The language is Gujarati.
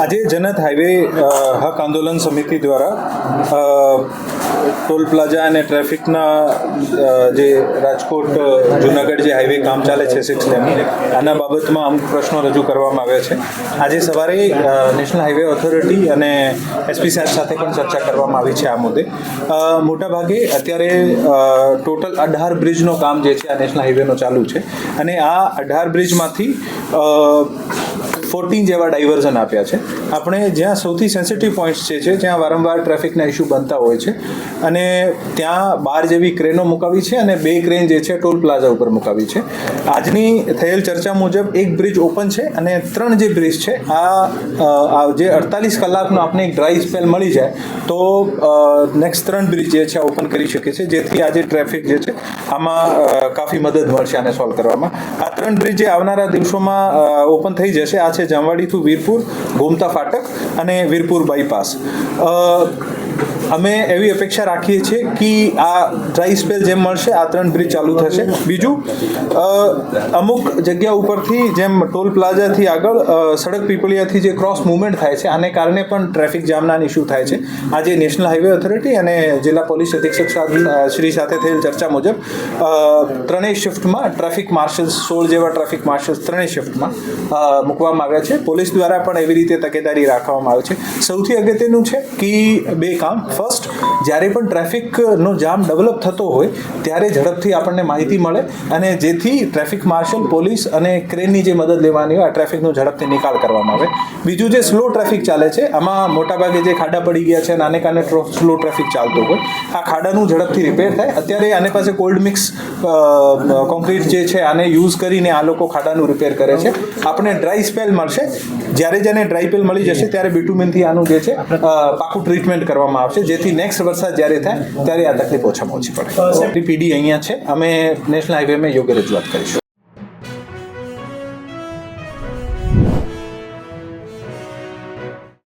આજે જનત હાઈવે હક આંદોલન સમિતિ દ્વારા ટોલ પ્લાઝા અને ટ્રાફિકના જે રાજકોટ જુનાગઢ જે હાઈવે કામ ચાલે છે સિક્સ લેન આના બાબતમાં અમુક પ્રશ્નો રજૂ કરવામાં આવ્યા છે. આજે સવારે નેશનલ હાઈવે ઓથોરિટી અને એસપી સાહેબ સાથે પણ ચર્ચા કરવામાં આવી છે આ મુદ્દે. મોટાભાગે અત્યારે ટોટલ અઢાર બ્રિજનો કામ જે છે આ નેશનલ હાઈવેનો ચાલુ છે. અને આ અઢાર બ્રિજમાંથી ફોર્ટીન જેવા ડાયવર્ઝન આપ્યા છે. આપણે જ્યાં સૌથી સેન્સિટિવ પોઈન્ટ્સ જે છે, જ્યાં વારંવાર ટ્રાફિકના ઇસ્યુ બનતા હોય છે, અને ત્યાં બાર જેવી ક્રેનો મુકાવી છે અને બે ક્રેન જે છે, ટોલ પ્લાઝા ઉપર મુકાવી છે. આજની થયેલ ચર્ચા મુજબ એક બ્રિજ ઓપન છે અને ત્રણ જે બ્રિજ છે, આ જે અડતાલીસ કલાકનો આપણે એક ડ્રાય સ્પેલ મળી જાય, તો નેક્સ્ટ ત્રણ બ્રિજ જે છે, આ ઓપન કરી શકે છે, જેથી આજે ટ્રાફિક જે છે, આમાં કાફી મદદ મળશે આને સોલ્વ કરવામાં. આ ત્રણ બ્રિજ જે આવનારા દિવસોમાં ઓપન થઈ જશે, આ છે જામવાડી ટુ વીરપુર ગોમતા ફાટક અને વીરપુર બાયપાસ અમે એવી અપેક્ષા રાખીએ છીએ કે આ ડ્રાય સ્પેલ જેમ મળશે, આ ત્રણ બ્રિજ ચાલુ થશે. બીજું અમુક જગ્યા ઉપરથી જેમ ટોલ પ્લાઝાથી આગળ સડક પીપળિયાથી જે ક્રોસ મુવમેન્ટ થાય છે, આને કારણે પણ ટ્રાફિક જામના ઇસ્યુ થાય છે. આજે નેશનલ હાઈવે ઓથોરિટી અને જિલ્લા પોલીસ અધિક્ષક શ્રી સાથે થયેલ ચર્ચા મુજબ ત્રણેય શિફ્ટમાં ટ્રાફિક માર્શલ્સ, સોળ જેવા ટ્રાફિક માર્શલ્સ ત્રણેય શિફ્ટમાં મૂકવામાં આવ્યા છે. પોલીસ દ્વારા પણ એવી રીતે તકેદારી રાખવામાં આવે છે. સૌથી અગત્યનું છે કે બે કામ ફર્સ્ટ જ્યારે પણ ટ્રાફિકનો જામ ડેવલપ થતો હોય, ત્યારે ઝડપથી આપણને માહિતી મળે અને જેથી ટ્રાફિક માર્શલ, પોલીસ અને ક્રેનની જે મદદ લેવાની હોય, આ ટ્રાફિકનો ઝડપથી નિકાલ કરવામાં આવે. બીજું જે સ્લો ટ્રાફિક ચાલે છે, આમાં મોટાભાગે જે ખાડા પડી ગયા છે આને કારણે સ્લો ટ્રાફિક ચાલતો હોય, આ ખાડાનું ઝડપથી રિપેર થાય. અત્યારે આને પાસે કોલ્ડ મિક્સ કોન્ક્રીટ જે છે, આને યુઝ કરીને આ લોકો ખાડાનું રિપેર કરે છે. આપણે ડ્રાય સ્પેલ મળશે. જ્યારે જેને ડ્રાય સ્પેલ મળી જશે, ત્યારે બિટુમિનથી આનું જે છે પાકું ટ્રીટમેન્ટ કરવામાં આવશે. જેથી નેક્સ્ટ વરસાદ જ્યારે થાય ત્યારે આ તકલીફ ઓછામાં ઓછી પડે. પીડી અહીંયા છે. અમે નેશનલ હાઈવેમાં યોગ્ય રજૂઆત કરીશું.